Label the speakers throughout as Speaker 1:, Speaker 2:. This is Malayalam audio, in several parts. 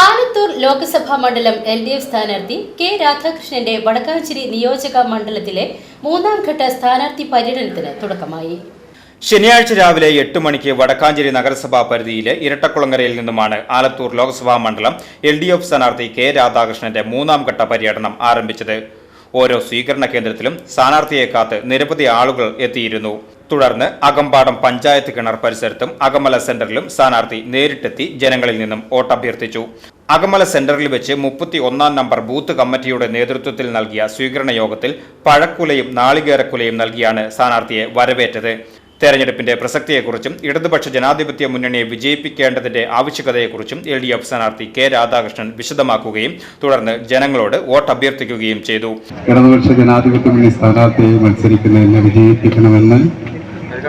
Speaker 1: ആലത്തൂർ ലോക്സഭാ മണ്ഡലം എൽ ഡി എഫ് സ്ഥാനാർത്ഥി കെ രാധാകൃഷ്ണന്റെ വടക്കാഞ്ചേരി നിയോജക മണ്ഡലത്തിലെ മൂന്നാം ഘട്ട സ്ഥാനാർത്ഥി പര്യടനത്തിന് തുടക്കമായി.
Speaker 2: ശനിയാഴ്ച രാവിലെ എട്ട് മണിക്ക് വടക്കാഞ്ചേരി നഗരസഭാ പരിധിയിലെ ഇരട്ടക്കുളങ്ങരയിൽ നിന്നുമാണ് ആലത്തൂർ ലോക്സഭാ മണ്ഡലം എൽ ഡി എഫ് സ്ഥാനാർത്ഥി കെ രാധാകൃഷ്ണന്റെ മൂന്നാം ഘട്ട പര്യടനം ആരംഭിച്ചത്. ഓരോ സ്വീകരണ കേന്ദ്രത്തിലും സ്ഥാനാർത്ഥിയെ കാത്ത് നിരവധി ആളുകൾ എത്തിയിരുന്നു. തുടർന്ന് അകമ്പാടം പഞ്ചായത്ത് കിണർ പരിസരത്തും അകമല സെന്ററിലും സ്ഥാനാർത്ഥി നേരിട്ടെത്തി ജനങ്ങളിൽ നിന്നും വോട്ടഭ്യർത്ഥിച്ചു. അകമല സെന്ററിൽ വെച്ച് മുപ്പത്തി ഒന്നാം നമ്പർ ബൂത്ത് കമ്മിറ്റിയുടെ നേതൃത്വത്തിൽ നൽകിയ സ്വീകരണ യോഗത്തിൽ പഴക്കുലയും നാളികേരക്കുലയും നൽകിയാണ് സ്ഥാനാർത്ഥിയെ വരവേറ്റത്. തെരഞ്ഞെടുപ്പിന്റെ പ്രസക്തിയെക്കുറിച്ചും ഇടതുപക്ഷ ജനാധിപത്യ മുന്നണിയെ വിജയിപ്പിക്കേണ്ടതിന്റെ ആവശ്യകതയെക്കുറിച്ചും എൽ ഡി എഫ് സ്ഥാനാർത്ഥി കെ രാധാകൃഷ്ണൻ വിശദമാക്കുകയും തുടർന്ന് ജനങ്ങളോട് വോട്ട് അഭ്യർത്ഥിക്കുകയും ചെയ്തു.
Speaker 3: ഇടതുപക്ഷ ജനാധിപത്യ മുന്നണി സ്ഥാനാർത്ഥിയെ മത്സരിക്കുന്നതിനെ വിജയിപ്പിക്കണമെന്ന്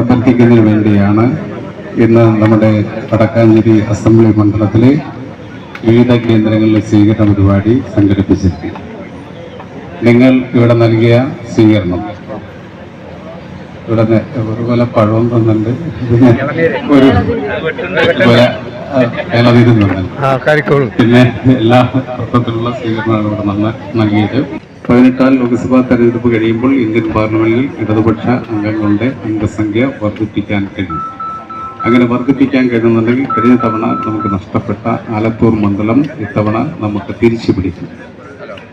Speaker 3: അഭ്യർത്ഥിക്കുന്നതിന് വേണ്ടിയാണ് ഇന്ന് നമ്മുടെ വടക്കാഞ്ചേരി അസംബ്ലി മണ്ഡലത്തിലെ വിവിധ കേന്ദ്രങ്ങളിലെ സ്വീകരണ പരിപാടി സംഘടിപ്പിച്ചിരിക്കുന്നത്. നിങ്ങൾ ഇവിടെ നൽകിയ സ്വീകരണം ഇവിടെ ഒരു കൊല പഴവും തന്നിട്ടുണ്ട്. പിന്നെ ഒരു കൊല ഇളനീരും പിന്നെ എല്ലാ അർത്ഥത്തിലുള്ള സ്വീകരണമാണ് ഇവിടെ നന്ന നൽകിയത് പതിനെട്ടാം ലോക്സഭാ തെരഞ്ഞെടുപ്പ് കഴിയുമ്പോൾ ഇന്ത്യൻ പാർലമെന്റിൽ ഇടതുപക്ഷ അംഗങ്ങളുടെ അംഗസംഖ്യ വർദ്ധിപ്പിക്കാൻ കഴിയും. അങ്ങനെ വർദ്ധിപ്പിക്കാൻ കഴിയുന്നുണ്ടെങ്കിൽ കഴിഞ്ഞ തവണ നമുക്ക് നഷ്ടപ്പെട്ട ആലത്തൂർ മണ്ഡലം ഇത്തവണ നമുക്ക് തിരിച്ചു പിടിക്കും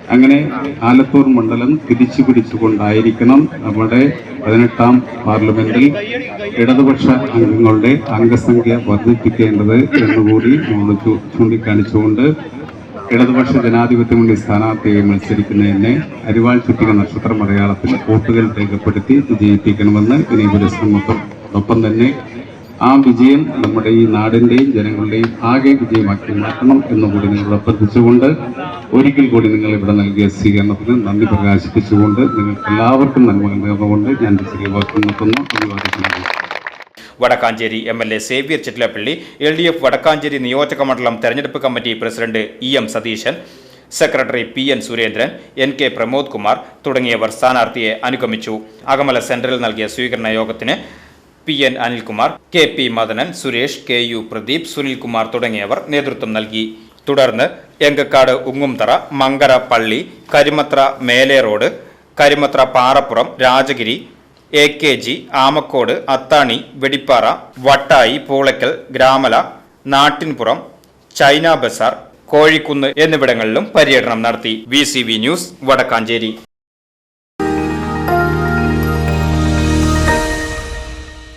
Speaker 3: അങ്ങനെ ആലത്തൂർ മണ്ഡലം തിരിച്ചു പിടിച്ചുകൊണ്ടായിരിക്കണം നമ്മുടെ പതിനെട്ടാം പാർലമെന്റിൽ ഇടതുപക്ഷ അംഗങ്ങളുടെ അംഗസംഖ്യ വർദ്ധിപ്പിക്കേണ്ടത് എന്നുകൂടി നമ്മൾ ചൂണ്ടിക്കാണിച്ചുകൊണ്ട് ഇടതുപക്ഷ ജനാധിപത്യ മുന്നണി സ്ഥാനാർത്ഥിയെ മത്സരിക്കുന്നതിന് അരിവാൾ ചുറ്റിക നക്ഷത്ര മലയാളത്തിൽ വോട്ടുകൾ രേഖപ്പെടുത്തി വിജയിപ്പിക്കണമെന്ന് ഇനി ഒരു ശ്രമത്തോടൊപ്പം തന്നെ ആ വിജയം നമ്മുടെ ഈ നാടിന്റെയും ജനങ്ങളുടെയും ആകെ വിജയമാക്കി മാറ്റണം എന്നുകൂടി നിങ്ങൾ അഭ്യർത്ഥിച്ചുകൊണ്ട് ഒരിക്കൽ കൂടി നിങ്ങൾ ഇവിടെ നൽകിയ സ്വീകരണത്തിന് നന്ദി പ്രകാശിപ്പിച്ചുകൊണ്ട് നിങ്ങൾക്ക് എല്ലാവർക്കും നന്മ നേർന്നുകൊണ്ട് ഞാൻ ചെറിയ വാക്ക് അഭിവാദിക്കുന്നു
Speaker 2: Vadakkanchery M L A Xavier Chittilappally L D F Vadakkanchery നിയോജക മണ്ഡലം തെരഞ്ഞെടുപ്പ് committee president E M Satheeshan secretary P N Surendran N K Pramod Kumar തുടങ്ങിയവർ സ്ഥാനാർത്ഥിയെ അനുഗമിച്ചു. അകമല സെന്ററിൽ നൽകിയ സ്വീകരണ യോഗത്തിന് P N Anilkumar K P Madanan Suresh K U Pradeep Sunilkumar തുടങ്ങിയവർ നേതൃത്വം നൽകി. തുടർന്ന് എങ്കക്കാട് ഉങ്ങുംതറ മങ്കര പള്ളി കരിമത്ര മേലെ road Karimathra Parappuram Rajagiri A K G Amakkode Athani Vedippara Vattayi Poolakkal Gramala നാട്ടിൻപുറം China Bazar Kozhikunnu എന്നിവിടങ്ങളിലും പര്യടനം നടത്തി. V news Vadakkanchery.